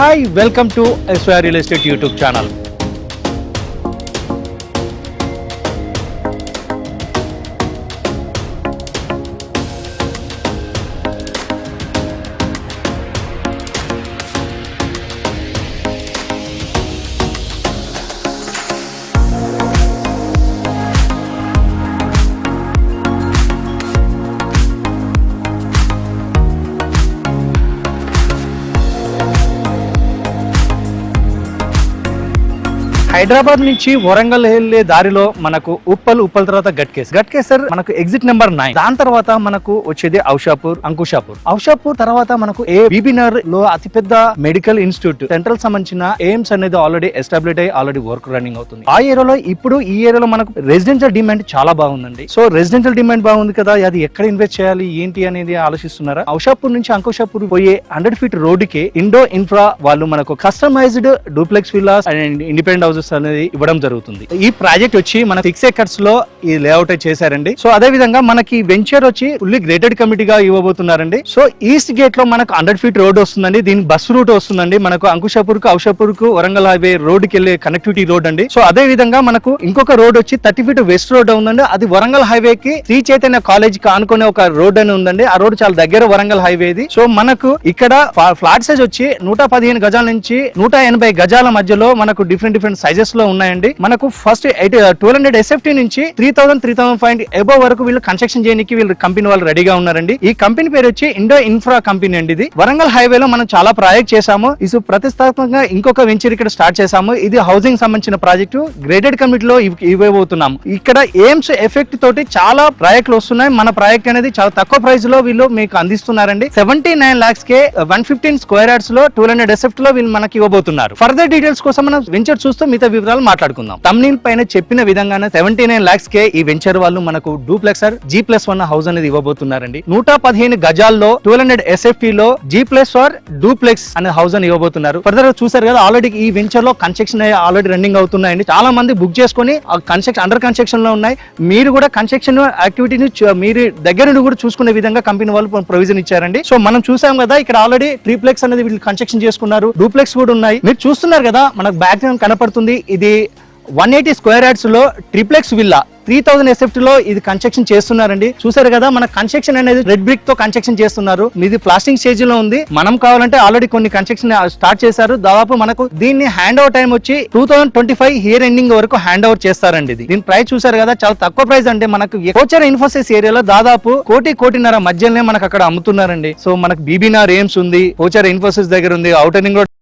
Hi, welcome to SOI Real Estate YouTube channel. Hyderabad నుంచి వరంగల్ వెళ్ళే దారిలో మనకు ఉప్పల్ ఉప్పల్ తర్వాత గట్కేస్ గట్కేసర్ మనకు ఎగ్జిట్ నెంబర్ నైన్ దాని తర్వాత మనకు వచ్చేది ఔషాపూర్ అంకుషాపూర్ ఔషాపూర్ తర్వాత మనకు ఏ బీబీనర్ లో అతిపెద్ద మెడికల్ ఇన్స్టిట్యూట్ సెంట్రల్ సంబంధించిన ఎయిమ్స్ అనేది ఆల్రెడీ ఎస్టాబ్లిష్ అయ్యి ఆల్రెడీ వర్క్ రన్నింగ్ అవుతుంది ఆ ఏరియాలో ఇప్పుడు ఈ ఏరియాలో మనకు రెసిడెన్షియల్ డిమాండ్ చాలా బాగుందండి సో రెసిడెన్షియల్ డిమాండ్ బాగుంది కదా అది ఎక్కడ ఇన్వెస్ట్ చేయాలి ఏంటి అనేది ఆలోచిస్తున్నారా ఔషాపూర్ నుంచి అంకుషాపూర్ పోయే హండ్రెడ్ ఫీట్ రోడ్ కి ఇండో ఇన్ఫ్రా వాళ్ళు మనకు customized duplex villas and independent houses structures అనేది ఇవ్వడం జరుగుతుంది ఈ ప్రాజెక్ట్ వచ్చి మన సిక్స్ ఏకర్స్ లో ఈ లేఅవుట్ చేశారండి సో అదే విధంగా మనకి వెంచర్ వచ్చి ఫుల్లీ గ్రేటెడ్ కమిటీగా ఇవ్వబోతున్నారండి సో ఈస్ట్ గేట్ లో మనకు హండ్రెడ్ ఫీట్ రోడ్ వస్తుందండి దీని బస్ రూట్ వస్తుందండి మనకు అంకుషాపూర్ కు ఔషాపూర్ కు వరంగల్ హైవే రోడ్ కి కనెక్టివిటీ రోడ్ అండి సో అదే విధంగా మనకు ఇంకొక రోడ్ వచ్చి థర్టీ ఫీట్ వెస్ట్ రోడ్ ఉందండి అది వరంగల్ హైవే కి శ్రీ చైతన్య కాలేజ్ కి ఆనుకునే ఒక రోడ్ అని ఉందండి ఆ రోడ్ చాలా దగ్గర వరంగల్ హైవే ఇది సో మనకు ఇక్కడ ఫ్లాట్ సైజ్ వచ్చి నూట పదిహేను గజాల నుంచి నూట ఎనభై గజాల మధ్యలో మనకు డిఫరెంట్ డిఫరెంట్ సైజ్ ప్రైజెస్ లో ఉన్నాయండి మనకు first two twelve hundred SFT నుంచి three thousand three thousand five above వరకు వీళ్ళు కన్స్ట్రక్షన్ చేయడానికి వీళ్ళు కంపెనీ వాళ్ళు రెడీగా ఉన్నారండి ఈ కంపెనీ పేరు వచ్చి ఇండో ఇన్ఫ్రా కంపెనీ అండి ఇది వరంగల్ హైవే లో మనం చాలా ప్రాజెక్ట్ చేశాము ఇది ప్రతిష్టాత్మకంగా ఇంకొక వెంచర్ ఇక్కడ స్టార్ట్ చేశాము ఇది హౌసింగ్ సంబంధించిన ప్రాజెక్టు గ్రేడెడ్ లో ఇవ్వబోతున్నాము ఇక్కడ ఎయిమ్స్ ఎఫెక్ట్ తోటి చాలా ప్రాజెక్టులు వస్తున్నాయి మన ప్రాజెక్ట్ అనేది చాలా తక్కువ ప్రైస్ లో వీళ్ళు మీకు అందిస్తున్నారండి సెవెంటీ నైన్ లాక్స్ కే వన్ ఫిఫ్టీన్ స్క్వేర్ యార్డ్స్ లో టూ హండ్రెడ్ ఎస్ఎఫ్ట్ లో వీళ్ళు మనకి ఇవ్వబోతున్నారు ఫర్దర్ డీటెయిల్స్ కోసం మనం వెంచర్ చూస్తూ మీతో వివరాలు మాట్లాడుకుందాం తమ్నీల్ పైన చెప్పిన విధంగానే సెవెంటీ నైన్ లాక్స్ కే ఈ వెంచర్ వాళ్ళు మనకు డూప్లెక్సర్ జీ ప్లస్ వన్ హౌస్ అనేది ఇవ్వబోతున్నారండి నూట పదిహేను గజాల్లో ట్వెల్వ్ హండ్రెడ్ ఎస్ఎఫ్టీ లో జీ ప్లస్ ఫర్ డూప్లెక్స్ అనే హౌస్ అని ఇవ్వబోతున్నారు ఫర్దర్ చూసారు కదా ఆల్రెడీ ఈ వెంచర్ లో కన్స్ట్రక్షన్ ఆల్రెడీ రన్నింగ్ అవుతున్నాయండి చాలా మంది బుక్ చేసుకుని కన్స్ట్రక్షన్ అండర్ కన్స్ట్రక్షన్ లో ఉన్నాయి మీరు కూడా కన్స్ట్రక్షన్ యాక్టివిటీని మీరు దగ్గర నుండి కూడా చూసుకునే విధంగా కంపెనీ వాళ్ళు ప్రొవిజన్ ఇచ్చారండి సో మనం చూసాం కదా ఇక్కడ ఆల్రెడీ ట్రీప్లెక్స్ అనేది వీళ్ళు కన్స్ట్రక్షన్ చేసుకున్నారు డూప్లెక్స్ కూడా ఉన్నాయి మీరు చూస్తున్నారు కదా మనకు బ్యాక్గ్రౌండ్ కనపడుతుంది ఉంది ఇది వన్ ఎయిటీ స్క్వేర్ లో ట్రిప్లెక్స్ విల్లా త్రీ థౌసండ్ లో ఇది కన్స్ట్రక్షన్ చేస్తున్నారండి చూసారు కదా మన కన్స్ట్రక్షన్ అనేది రెడ్ బ్రిక్ తో కన్స్ట్రక్షన్ చేస్తున్నారు ఇది ప్లాస్టింగ్ స్టేజ్ లో ఉంది మనం కావాలంటే ఆల్రెడీ కొన్ని కన్స్ట్రక్షన్ స్టార్ట్ చేశారు దాదాపు మనకు దీన్ని హ్యాండ్ ఓవర్ టైం వచ్చి two thousand twenty five year ending వరకు హ్యాండ్ ఓవర్ చేస్తారండి ఇది దీని ప్రైస్ చూసారు కదా చాలా తక్కువ ప్రైస్ అంటే మనకు కోచర్ ఇన్ఫోసిస్ ఏరియాలో దాదాపు కోటి కోటిన్నర మధ్యలోనే మనకు అక్కడ అమ్ముతున్నారండి సో మనకు బీబీనార్ ఏమ్స్ ఉంది కోచర్ ఇన్ఫోసిస్ దగ్గర ఉంది ఔటర్ లో